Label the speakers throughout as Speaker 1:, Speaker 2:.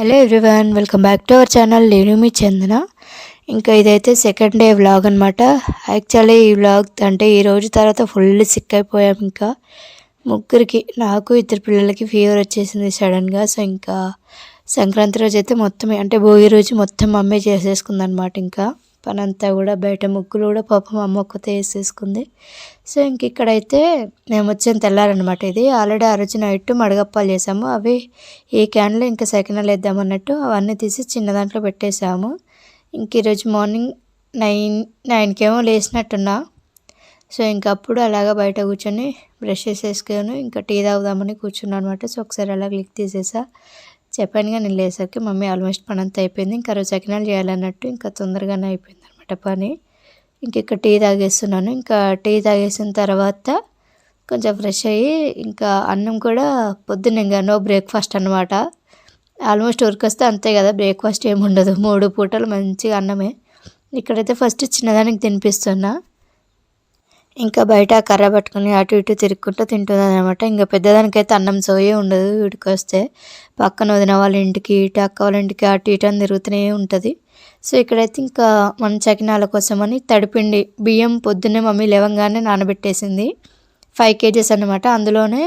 Speaker 1: Hello everyone welcome back to our channel నేను మీ చందన ఇంకా ఇదైతే సెకండ్ డే వ్లాగ్ అనమాట యాక్చువల్లీ ఈ వ్లాగ్ అంటే ఈ రోజు తర్వాత ఫుల్ సిక్ అయిపోయాం ఇంకా. ముగ్గురికి నాకు ఇద్దరు పిల్లలకి ఫీవర్ వచ్చేసింది సడన్గా సో ఇంకా సంక్రాంతి రోజు అయితే మొత్తం అంటే భోగి రోజు మొత్తం మమ్మీ చేసేసుకుంది అనమాట ఇంకా. పని అంతా కూడా బయట ముగ్గులు కూడా పాపం అమ్మ ఒక్కతే వేసేసుకుంది. సో ఇంక ఇక్కడైతే మేము వచ్చిన తెల్లారనమాట ఇది. ఆల్రెడీ ఆ రోజు నైట్ మడగప్పాలు చేసాము. అవి ఈ క్యాన్లో ఇంకా సెకండ్ వేద్దామన్నట్టు అవన్నీ తీసి చిన్న దాంట్లో పెట్టేసాము ఇంక ఈరోజు మార్నింగ్ నైన్ నైన్కేమో లేచినట్టున్నా సో ఇంకప్పుడు అలాగా బయట కూర్చొని బ్రష్ చేసేసుకొని ఇంకా టీ తాగుదామని కూర్చున్నాను అనమాట సో ఒకసారి అలా క్లిక్ తీసేసా. చెప్పానుగా నేను లేసరికి మమ్మీ ఆల్మోస్ట్ పని అంతా అయిపోయింది. ఇంకా రోజు సకినాలు చేయాలన్నట్టు ఇంకా తొందరగానే అయిపోయింది అనమాట పని. ఇంక ఇక్కడ టీ తాగేస్తున్నాను. ఇంకా టీ తాగేసిన తర్వాత కొంచెం ఫ్రెష్ అయ్యి ఇంకా అన్నం కూడా పొద్దున్న ఇంకా నో బ్రేక్ఫాస్ట్ అనమాట ఆల్మోస్ట్ ఉరికొస్తే అంతే కదా బ్రేక్ఫాస్ట్ ఏమి ఉండదు మూడు పూటలు మంచిగా అన్నమే. ఇక్కడైతే ఫస్ట్ చిన్నదానికి తినిపిస్తున్నా. ఇంకా బయట కర్ర పట్టుకుని అటు ఇటు తిరుక్కుంటూ తింటుంది అనమాట ఇంకా పెద్దదానికైతే అన్నం సోయే ఉండదు వీడికి వస్తే. పక్కన వదిన వాళ్ళ ఇంటికి ఇటు అక్క వాళ్ళ ఇంటికి అటు ఇటు అని తిరుగుతూనే ఉంటుంది. సో ఇక్కడైతే ఇంకా మన చకినాల కోసమని తడిపిండి బియ్యం పొద్దున్నే మమ్మీ లేవంగానే నానబెట్టేసింది. ఫైవ్ కేజీస్ అనమాట అందులోనే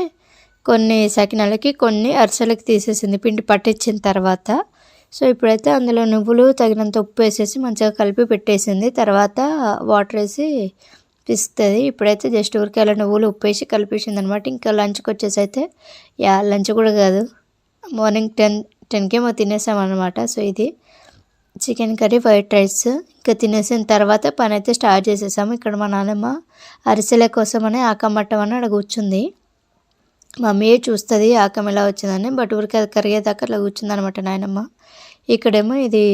Speaker 1: కొన్ని సకినాలకి కొన్ని అరిసెలకి తీసేసింది. పిండి పట్టించిన తర్వాత. సో ఇప్పుడైతే అందులో నువ్వులు తగినంత ఉప్పు వేసేసి మంచిగా కలిపి పెట్టేసింది. తర్వాత వాటర్ వేసి పిస్తుంది ఇప్పుడైతే జస్ట్ ఊరికి అలా నువ్వులు ఉప్పేసి కలిపేసింది అనమాట ఇంకా లంచ్కి వచ్చేసి అయితే యా లంచ్ కూడా కాదు. మార్నింగ్ టెన్ టెన్కే తినేసాం అనమాట సో ఇది చికెన్ కర్రీ వైట్ రైస్. ఇంకా తినేసిన తర్వాత పని అయితే స్టార్ట్ చేసేసాము. ఇక్కడ మా నాన్నమ్మ అరిసెల కోసమని ఆకమట్టం అని అక్కడ కూర్చుంది. మమ్మీయే చూస్తుంది ఆకం ఎలా వచ్చిందని బట్ ఊరికి అది కరిగేదాకా అట్లా కూర్చుందనమాట నాయనమ్మ. ఇక్కడేమో ఇది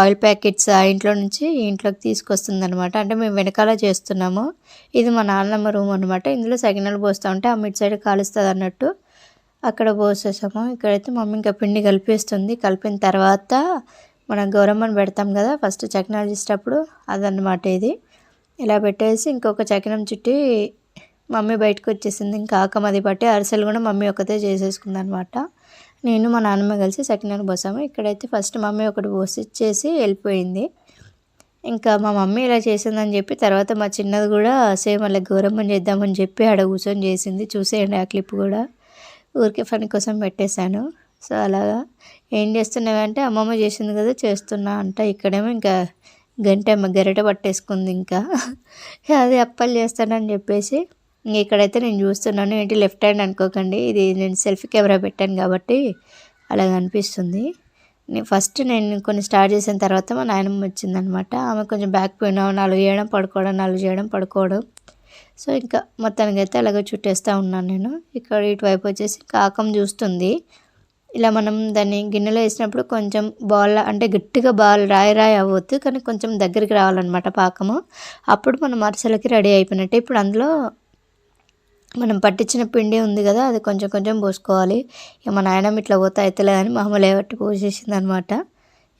Speaker 1: ఆయిల్ ప్యాకెట్స్ ఆ ఇంట్లో నుంచి ఇంట్లోకి తీసుకొస్తుంది అనమాట అంటే మేము వెనకాల చేస్తున్నాము. ఇది మా నాన్నమ్మ రూమ్ అనమాట ఇందులో సగినాలు పోస్తూ ఉంటే ఆ మిడ్ సైడ్ కాలుస్తుంది అన్నట్టు అక్కడ పోసేసాము. ఇక్కడైతే మమ్మీ ఇంకా పిండి కలిపేస్తుంది. కలిపిన తర్వాత మనం గౌరమ్మని పెడతాం కదా ఫస్ట్ చకినాలు చేసేటప్పుడు అదనమాట ఇది. ఇలా పెట్టేసి ఇంకొక చకినం చుట్టి మమ్మీ బయటకు వచ్చేసింది. ఇంకా ఆకమది పట్టి అరిసెలు కూడా మమ్మీ ఒకతే చేసేసుకుంది అనమాట నేను మా నాన్నమ్మ కలిసి సెకండ్ పోసాము. ఇక్కడైతే ఫస్ట్ మమ్మీ ఒకటి పోసి ఇచ్చేసి వెళ్ళిపోయింది. ఇంకా మా మమ్మీ ఇలా చేసిందని చెప్పి తర్వాత మా చిన్నది కూడా సేమ్ అలా గౌరవం చేద్దామని చెప్పి ఆడ కూర్చొని చేసింది. చూసేయండి ఆ క్లిప్ కూడా. ఊరికే ఫన్ కోసం పెట్టేశాను. సో అలాగా. ఏం చేస్తున్నావంటే అమ్మమ్మ చేసింది కదా చేస్తున్నా అంట. ఇక్కడేమో ఇంకా గంట గరిట పట్టేసుకుంది ఇంకా. అది అప్పలు చేస్తానని చెప్పేసి ఇక్కడైతే నేను చూస్తున్నాను ఏంటి లెఫ్ట్ హ్యాండ్ అనుకోకండి. ఇది నేను సెల్ఫీ కెమెరా పెట్టాను కాబట్టి అలా అనిపిస్తుంది. ఫస్ట్ నేను కొన్ని స్టార్ట్ చేసిన తర్వాత మా నాయనమ్మ వచ్చిందనమాట. ఆమె కొంచెం బ్యాక్ పోయినా నాలుగు చేయడం పడుకోవడం నాలుగు చేయడం పడుకోవడం. సో ఇంకా మొత్తానికి అయితే అలాగే చుట్టేస్తూ ఉన్నాను నేను. ఇక్కడ ఇటువైపు వచ్చేసి కాకం చూస్తుంది. ఇలా మనం దాన్ని గిన్నెలో వేసినప్పుడు కొంచెం బాల్ అంటే గట్టిగా బాల్ రాయి రాయి అవ్వద్దు కానీ కొంచెం దగ్గరికి రావాలన్నమాట పాకము. అప్పుడు మనం అరిసెలకి రెడీ అయిపోయినట్టే. ఇప్పుడు అందులో మనం పట్టించిన పిండి ఉంది కదా అది కొంచెం కొంచెం పోసుకోవాలి. ఇక మా నాయనమ్మ ఇట్లా పోతే అవుతలేదని అమ్మ ఏవట్టి పోసేసింది అనమాట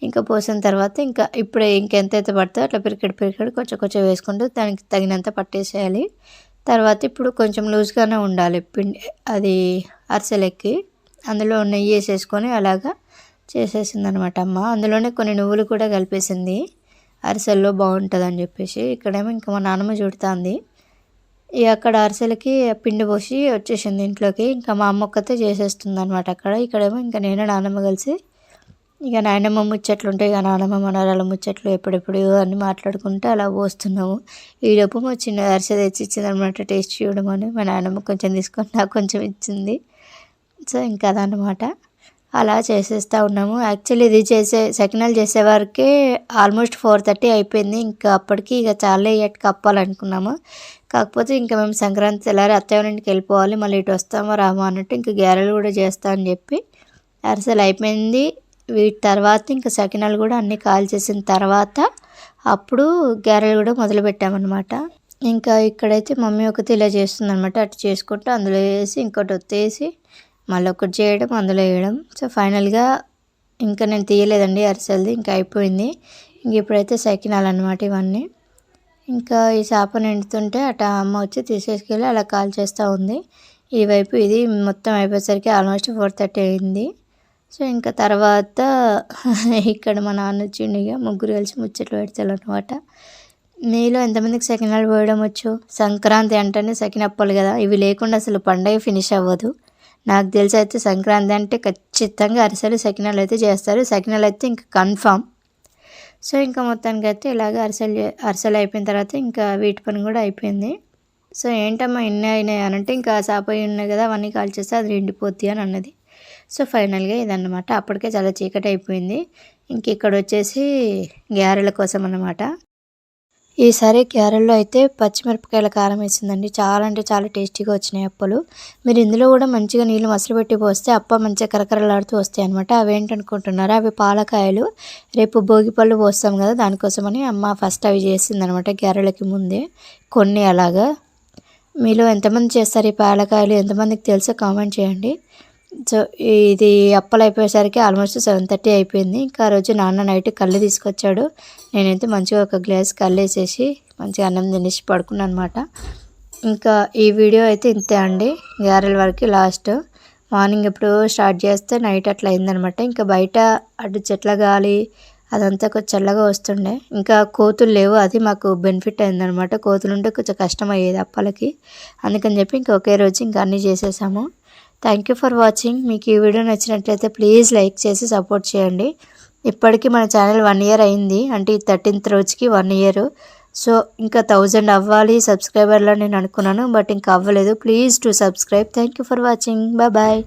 Speaker 1: ఇంకా పోసిన తర్వాత ఇంకా ఇప్పుడే ఇంకెంతైతే పడుతుందో అట్లా పిరికెడు పిరికెడు కొంచెం కొంచెం వేసుకుంటూ దానికి తగినంత పట్టేసేయాలి. తర్వాత ఇప్పుడు కొంచెం లూజ్గానే ఉండాలి పిండి అది అరిసెలెక్కి. అందులో నెయ్యి వేసేసుకొని అలాగా చేసేసింది అనమాట అమ్మ. అందులోనే కొన్ని నువ్వులు కూడా కలిపేసింది. అరిసెల్లో బాగుంటుందని చెప్పేసి. ఇక్కడేమో ఇంకా మా నాన్నమ్మ చుడుతుంది. ఇక అక్కడ అరిసెలకి పిండి పోసి వచ్చేసింది ఇంట్లోకి. ఇంకా మా అమ్మ ఒక్కతే చేసేస్తుంది అనమాట అక్కడ. ఇక్కడేమో ఇంకా నేను నాన్నమ్మ కలిసి ఇక నాయనమ్మ ముచ్చట్లు ఉంటాయి. ఇక నాన్నమ్మ మనరాల ముచ్చట్లు ఎప్పుడెప్పుడు అన్నీ మాట్లాడుకుంటే అలా పోస్తున్నాము. ఈలోపు మా చిన్న అరిసె తెచ్చి ఇచ్చింది అనమాట టేస్ట్ చూడమని అని మా నాన్నమ్మ కొంచెం తీసుకొని నాకు కొంచెం ఇచ్చింది. సో ఇంకా అదనమాట అలా చేసేస్తూ ఉన్నాము. యాక్చువల్లీ ఇది చేసే సెకండ్ చేసే వరకే ఆల్మోస్ట్ ఫోర్ థర్టీ అయిపోయింది. ఇంకా అప్పటికి ఇక చాలా ఎట్టు కప్పాలనుకున్నాము. కాకపోతే ఇంకా మేము సంక్రాంతి తెల్లారి అత్తయ్య వెళ్ళిపోవాలి. మళ్ళీ ఇటు వస్తామో రామో అన్నట్టు ఇంకా గ్యారెలు కూడా చేస్తా అని చెప్పి అరిసెలు అయిపోయింది. వీటి తర్వాత ఇంకా సకినాలు కూడా అన్నీ కాల్ చేసిన తర్వాత అప్పుడు గ్యారెలు కూడా మొదలు పెట్టామన్నమాట. ఇంకా ఇక్కడైతే మమ్మీ ఒకటి ఇలా చేస్తుంది అనమాట అటు చేసుకుంటూ అందులో వేసి ఇంకోటి ఒత్తేసి మళ్ళీ ఒకటి చేయడం అందులో వేయడం. సో ఫైనల్గా ఇంకా నేను తీయలేదండి అరిసెలది ఇంకా అయిపోయింది. ఇంక ఇప్పుడైతే సకినాలు అనమాట ఇవన్నీ. ఇంకా ఈ చేప నిండుతుంటే అట అమ్మ వచ్చి తీసేసుకెళ్ళి అలా కాల్ చేస్తూ ఉంది. ఈ వైపు ఇది మొత్తం అయిపోయేసరికి ఆల్మోస్ట్ ఫోర్ థర్టీ అయింది. సో ఇంకా తర్వాత ఇక్కడ మా నాన్న వచ్చిండు ఇక ముగ్గురు కలిసి ముచ్చట్లు పెడతారు అనమాట మీలో ఎంతమందికి సకినాలు పోయడం వచ్చు? సంక్రాంతి అంటేనే సకినప్పలు కదా ఇవి లేకుండా అసలు పండగ ఫినిష్ అవ్వదు. నాకు తెలిసి అయితే సంక్రాంతి అంటే ఖచ్చితంగా అరిసెలు సకినాలు అయితే చేస్తారు. సకినాలు అయితే ఇంకా కన్ఫామ్. సో ఇంకా మొత్తానికి అయితే ఇలాగ అరిసెలు అరిసెలు అయిపోయిన తర్వాత ఇంకా వీటి పని కూడా అయిపోయింది. సో ఏంటమ్మా ఇన్ని అయినాయి అని అంటే ఇంకా సాపోయి ఉన్నాయి కదా అవన్నీ కాల్ చేస్తే అది ఎండిపోద్ది అని అన్నది. సో ఫైనల్గా ఇదన్నమాట. అప్పటికే చాలా చీకటి అయిపోయింది. ఇంక ఇక్కడ వచ్చేసి గ్యారెల కోసం అన్నమాట. ఈసారి కేరళలో అయితే పచ్చిమిరపకాయల కారం వేసిందండి. చాలా అంటే చాలా టేస్టీగా వచ్చినాయి అప్పలు. మీరు ఇందులో కూడా మంచిగా నీళ్ళు మసలు పెట్టి పోస్తే అప్ప మంచిగా కరకరలాడుతూ వస్తాయి అనమాట అవేంటనుకుంటున్నారు అవి పాలకాయలు. రేపు భోగి పళ్ళు పోస్తాం కదా దానికోసమని అమ్మ ఫస్ట్ అవి చేసిందనమాట కేరళకి ముందే. కొన్ని అలాగా. మీలో ఎంతమంది చేస్తారు ఈ పాలకాయలు? ఎంతమందికి తెలుసో కామెంట్ చేయండి. సో ఇది అప్పలు అయిపోయేసరికి ఆల్మోస్ట్ సెవెన్ థర్టీ అయిపోయింది. ఇంకా ఆ రోజు నాన్న నైట్ కళ్ళు తీసుకొచ్చాడు. నేనైతే మంచిగా ఒక గ్లాస్ కళ్ళు వేసేసి మంచిగా అన్నం తినేసి పడుకున్నాను అనమాట ఇంకా ఈ వీడియో అయితే ఇంతే అండి. గారెల వరకు లాస్ట్ మార్నింగ్ ఎప్పుడు స్టార్ట్ చేస్తే నైట్ అట్లా అయిందనమాట ఇంకా బయట అటు చెట్ల గాలి అదంతా కొంచెం చల్లగా వస్తుండే. ఇంకా కోతులు లేవు అది మాకు బెనిఫిట్ అయిందనమాట కోతులు ఉంటే కొంచెం కష్టం అయ్యేది అప్పలకి. అందుకని చెప్పి ఇంకా ఒకే రోజు ఇంకా అన్నీ చేసేసాము. థ్యాంక్ యూ ఫర్ వాచింగ్ మీకు ఈ వీడియో నచ్చినట్లయితే ప్లీజ్ లైక్ చేసి సపోర్ట్ చేయండి. ఇప్పటికీ మన ఛానల్ వన్ ఇయర్ అయింది. అంటే ఈ థర్టీన్త్ రోజుకి వన్ ఇయర్ సో ఇంకా థౌజండ్ అవ్వాలి సబ్స్క్రైబర్లో నేను అనుకున్నాను. బట్ ఇంకా అవ్వలేదు. Please to subscribe thank you for watching bye